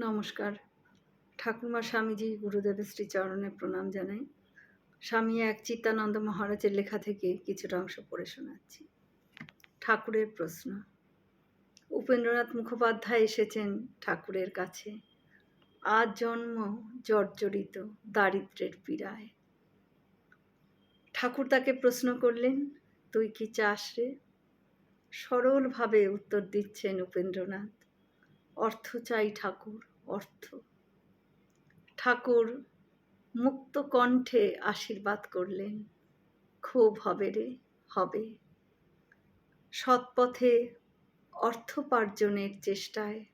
নমস্কার। ঠাকুরমা স্বামীজি গুরুদেবের শ্রীচরণে প্রণাম জানাই। স্বামী এক চিত্তানন্দ মহারাজের লেখা থেকে কিছুটা অংশ পড়ে শোনাচ্ছি। ঠাকুরের প্রশ্ন। উপেন্দ্রনাথ মুখোপাধ্যায় এসেছেন ঠাকুরের কাছে। আজ জন্ম জর্জরিত দারিদ্রের পীড়ায়। ঠাকুর তাকে প্রশ্ন করলেন, তুই কি চাস রে? সরলভাবে উত্তর দিচ্ছেন উপেন্দ্রনাথ। অর্থ চাই ঠাকুর। অর্থ। ঠাকুর মুক্ত কণ্ঠে আশীর্বাদ করলেন। খুব হবে রে, হবে। সৎপথে অর্থোপার্জনের চেষ্টায়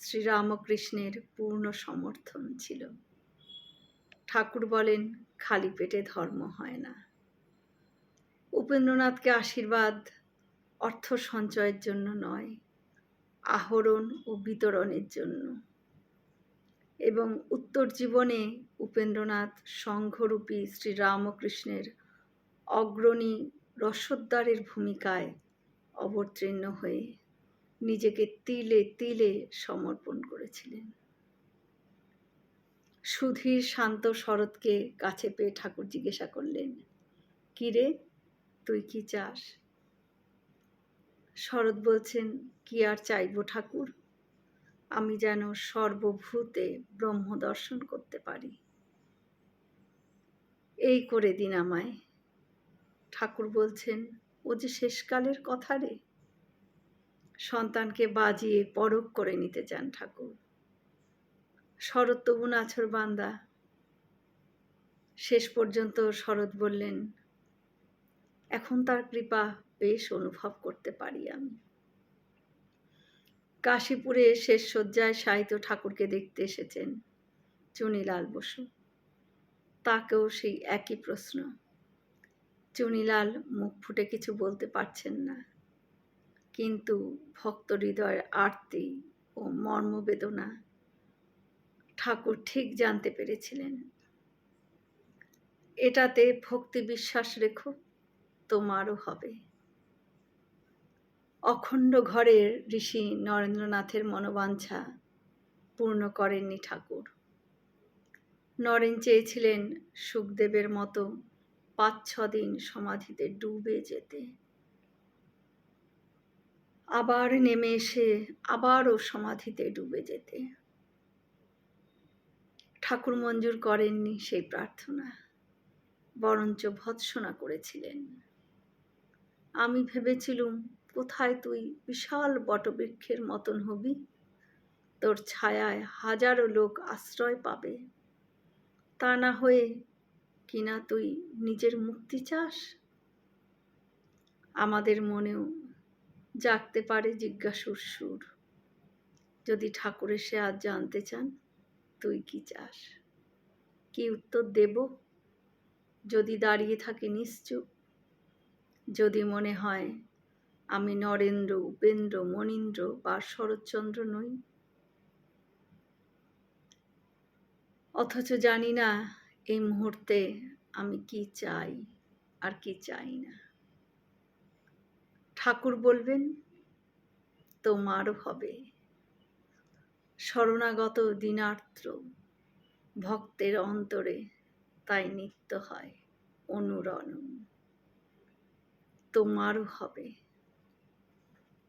শ্রীরামকৃষ্ণের পূর্ণ সমর্থন ছিল। ঠাকুর বলেন, খালি পেটে ধর্ম হয় না। উপেন্দ্রনাথকে আশীর্বাদ অর্থ সঞ্চয়ের জন্য নয়, আহরণ ও বিতরণের জন্য। এবং উত্তর জীবনে উপেন্দ্রনাথ সংঘরূপী শ্রীরামকৃষ্ণের অগ্রণী রসোদ্ধারের ভূমিকায় অবতীর্ণ হয়ে নিজেকে তিলে তিলে সমর্পণ করেছিলেন। সুধীর শান্ত শরৎকে কাছে পেয়ে ঠাকুর জিজ্ঞাসা করলেন কিরে তুই কি চাস? শরৎ বলছেন, কি আর চাইব ঠাকুর? আমি যেন সর্বভূতে ব্রহ্ম দর্শন করতে পারি। এই করে দিন আমায়। ঠাকুর বলছেন, ও যে শেষকালের কথা রে। সন্তানকে বাজিয়ে পরক করে নিতে চান ঠাকুর। শরৎ তবু নাছর বান্দা। শেষ পর্যন্ত শরৎ বললেন, এখন তার কৃপা বেশ অনুভব করতে পারি আমি। কাশীপুরে শেষ শয্যায় সাহিত্য ঠাকুরকে দেখতে এসেছেন চুনিলাল বসু। তাকেও সেই একই প্রশ্ন। চুনিলাল মুখ ফুটে কিছু বলতে পারছেন না। কিন্তু ভক্ত হৃদয়ের আরতি ও মর্মবেদনা ঠাকুর ঠিক জানতে পেরেছিলেন। এটাতে ভক্তি বিশ্বাস রেখো, তোমারও হবে। অখণ্ড ঘরের ঋষি নরেন্দ্রনাথের মনোবাঞ্ছা পূর্ণ করেননি ঠাকুর। নরেন চেয়েছিলেন সুখদেবের মতো পাঁচ ছ দিন সমাধিতে ডুবে যেতে। আবার নেমে এসে আবারও সমাধিতে ডুবে যেতে। ঠাকুর মঞ্জুর করেননি সেই প্রার্থনা, বরঞ্চ ভৎসনা করেছিলেন। আমি ভেবেছিলুম কোথায় তুই বিশাল বটবৃক্ষের মতন হবি? তোর ছায়ায় হাজারো লোক আশ্রয় পাবে। তা না হয়ে কিনা তুই নিজের মুক্তি চাস? আমাদের মনেও জাগতে পারে জিজ্ঞাসুর সুর। যদি ঠাকুরের সে আজ জানতে চান, তুই কি চাস? কি উত্তর দেব? যদি দাঁড়িয়ে থাকে নিশ্চুপ। যদি মনে হয় আমি নরেন্দ্র, উপেন্দ্র, মনীন্দ্র বা শরৎচন্দ্র নই। অথচ জানি না এই মুহূর্তে আমি কি চাই আর কি চাই না। ঠাকুর বলবেন, তোমারও হবে। শরণাগত দিনার্থ ভক্তের অন্তরে তাই নিত্য হয় অনুরণন। তোমারও হবে।